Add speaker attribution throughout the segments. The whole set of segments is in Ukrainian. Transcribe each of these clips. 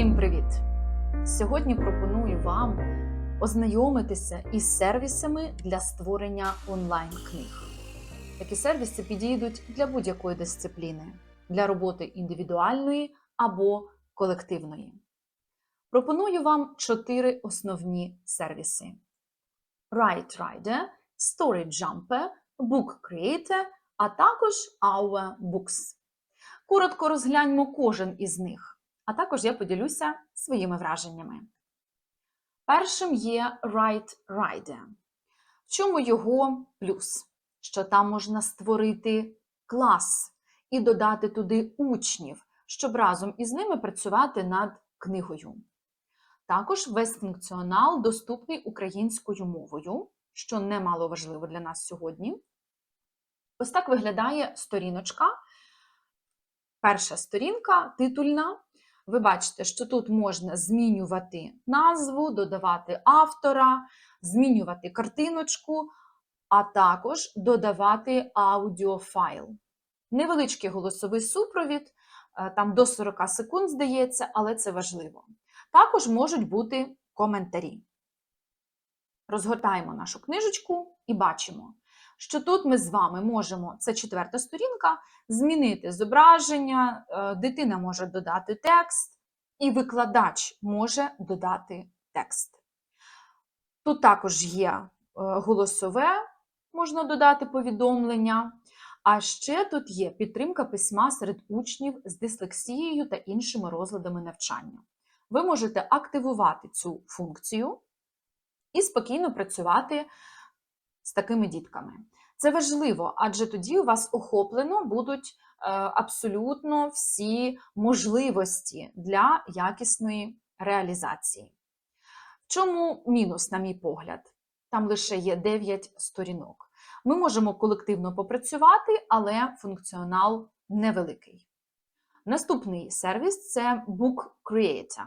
Speaker 1: Всім привіт! Сьогодні пропоную вам ознайомитися із сервісами для створення онлайн-книг. Такі сервіси підійдуть для будь-якої дисципліни, для роботи індивідуальної або колективної. Пропоную вам чотири основні сервіси: WriteRider, StoryJumper, Book Creator, а також Our Books. Коротко розгляньмо кожен із них, а також я поділюся своїми враженнями. Першим є WriteRider. В чому його плюс? Що там можна створити клас і додати туди учнів, щоб разом із ними працювати над книгою. Також весь функціонал доступний українською мовою, що немало важливо для нас сьогодні. Ось так виглядає сторіночка. Перша сторінка титульна. Ви бачите, що тут можна змінювати назву, додавати автора, змінювати картиночку, а також додавати аудіофайл. Невеличкий голосовий супровід, е, там до 40 секунд, здається, але це важливо. Також можуть бути коментарі. Розгортаємо нашу книжечку і бачимо, що тут ми з вами можемо, це четверта сторінка, змінити зображення, е, дитина може додати текст, і викладач може додати текст. Тут також є е, голосове, можна додати повідомлення. А ще тут є підтримка письма серед учнів з дислексією та іншими розладами навчання. Ви можете активувати цю функцію і спокійно працювати з такими дітками. Це важливо, адже тоді у вас охоплено будуть е, абсолютно всі можливості для якісної реалізації. В чому мінус, на мій погляд? Там лише є 9 сторінок. Ми можемо колективно попрацювати, але функціонал невеликий. Наступний сервіс це Book Creator.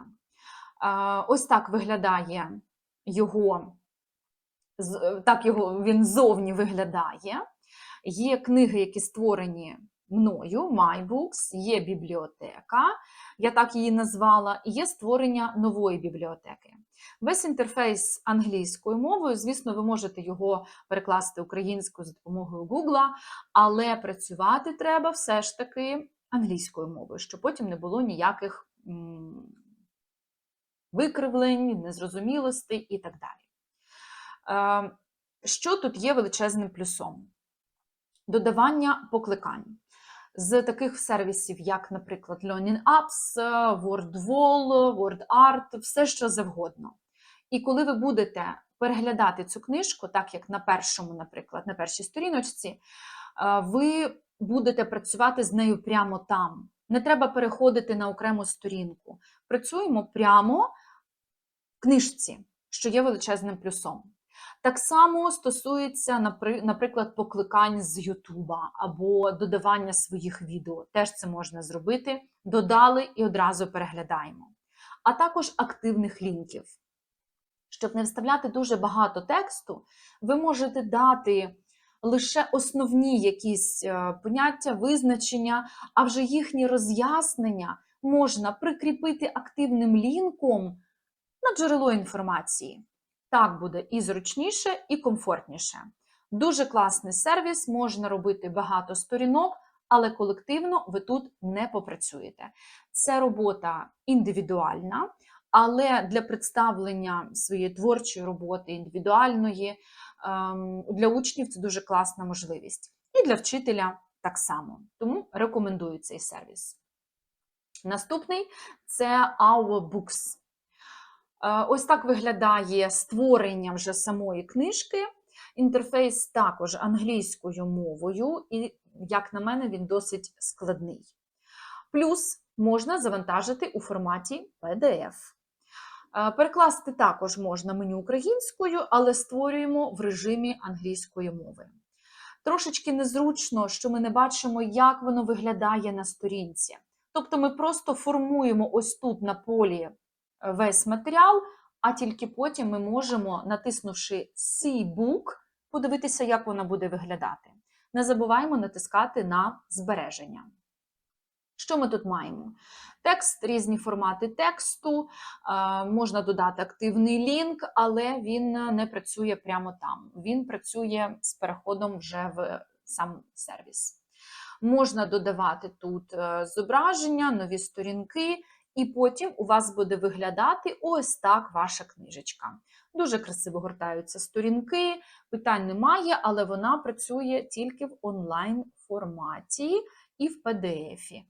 Speaker 1: Е, Ось так виглядає його так його він зовні виглядає. Є книги, які створені мною, MyBooks, є бібліотека, я так її назвала, і є створення нової бібліотеки. Весь інтерфейс англійською мовою, звісно, ви можете його перекласти українською за допомогою Google, але працювати треба все ж таки англійською мовою, щоб потім не було ніяких викривлень, незрозумілостей і так далі. Е, Що тут є величезним плюсом? Додавання покликань. З таких сервісів, як, наприклад, Learning Apps, WordWall, WordArt, все що завгодно. І коли ви будете переглядати цю книжку, так як на першому, наприклад, на першій сторіночці, е, ви будете працювати з нею прямо там. Не треба переходити на окрему сторінку. Працюємо прямо в книжці, що є величезним плюсом. Так само стосується, наприклад, покликань з Ютуба або додавання своїх відео. Теж це можна зробити. Додали і одразу переглядаємо. А також активних лінків. Щоб не вставляти дуже багато тексту, ви можете дати лише основні якісь е, поняття, визначення, а вже їхні роз'яснення можна прикріпити активним лінком на джерело інформації. Так буде і зручніше, і комфортніше. Дуже класний сервіс, можна робити багато сторінок, але колективно ви тут не попрацюєте. Це робота індивідуальна, але для представлення своєї творчої роботи, індивідуальної, ем, для учнів це дуже класна можливість. І для вчителя так само. Тому рекомендую цей сервіс. Наступний це Our Books. Е, Ось так виглядає створення вже самої книжки. Інтерфейс також англійською мовою, і, як на мене, він досить складний. Плюс можна завантажити у форматі PDF. Е, Перекласти також можна меню українською, але створюємо в режимі англійської мови. Трошечки незручно, що ми не бачимо, як воно виглядає на сторінці. Тобто ми просто формуємо ось тут на полі весь матеріал, а тільки потім ми можемо, натиснувши See Book, подивитися, як вона буде виглядати. Не забуваємо натискати на збереження. Що ми тут маємо? Текст, різні формати тексту, е, можна додати активний лінк, але він не працює прямо там. Він працює з переходом вже в сам сервіс. Можна додавати тут е, зображення, нові сторінки, і потім у вас буде виглядати ось так ваша книжечка. Дуже красиво гортаються сторінки, питань немає, але вона працює тільки в онлайн форматі і в PDF. Е,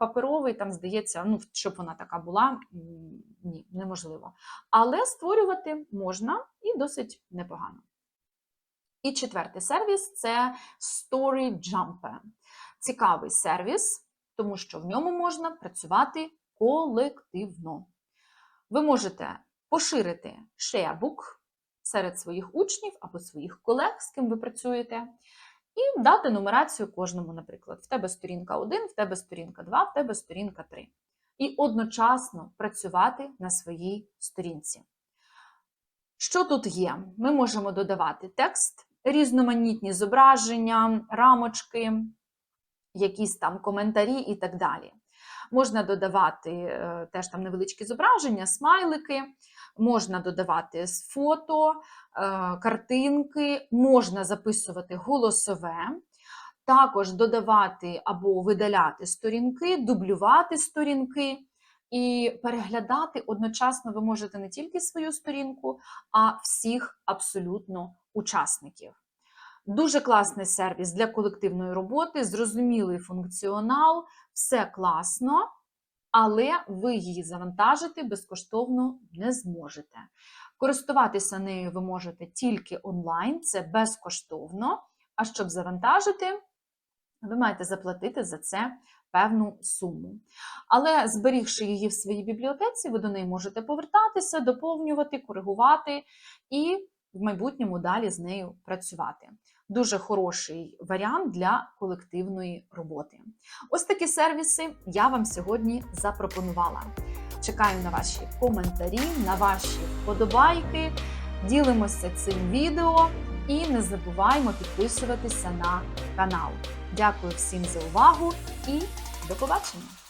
Speaker 1: Паперовий, там, здається, ну, щоб вона така була, ні, неможливо. Але створювати можна і досить непогано. І четвертий сервіс це Story Jumper. Цікавий сервіс, тому що в ньому можна працювати колективно. Ви можете поширити Sharebook серед своїх учнів або своїх колег, з ким ви працюєте, і дати нумерацію кожному, наприклад, в тебе сторінка 1, в тебе сторінка 2, в тебе сторінка 3. І одночасно працювати на своїй сторінці. Що тут є? Ми можемо додавати текст, різноманітні зображення, рамочки, якісь там коментарі і так далі. Можна додавати е, теж там невеличкі зображення, смайлики, можна додавати фото, е, картинки, можна записувати голосове, також додавати або видаляти сторінки, дублювати сторінки. І переглядати одночасно ви можете не тільки свою сторінку, а всіх абсолютно учасників. Дуже класний сервіс для колективної роботи, зрозумілий функціонал, все класно, але ви її завантажити безкоштовно не зможете. Користуватися нею ви можете тільки онлайн, це безкоштовно. А щоб завантажити, ви маєте заплатити за це певну суму. Але зберігши її в своїй бібліотеці, ви до неї можете повертатися, доповнювати, коригувати і в майбутньому далі з нею працювати. Дуже хороший варіант для колективної роботи. Ось такі сервіси я вам сьогодні запропонувала. Чекаю на ваші коментарі, на ваші вподобайки. Ділимося цим відео і не забуваємо підписуватися на канал. Дякую всім за увагу і до побачення!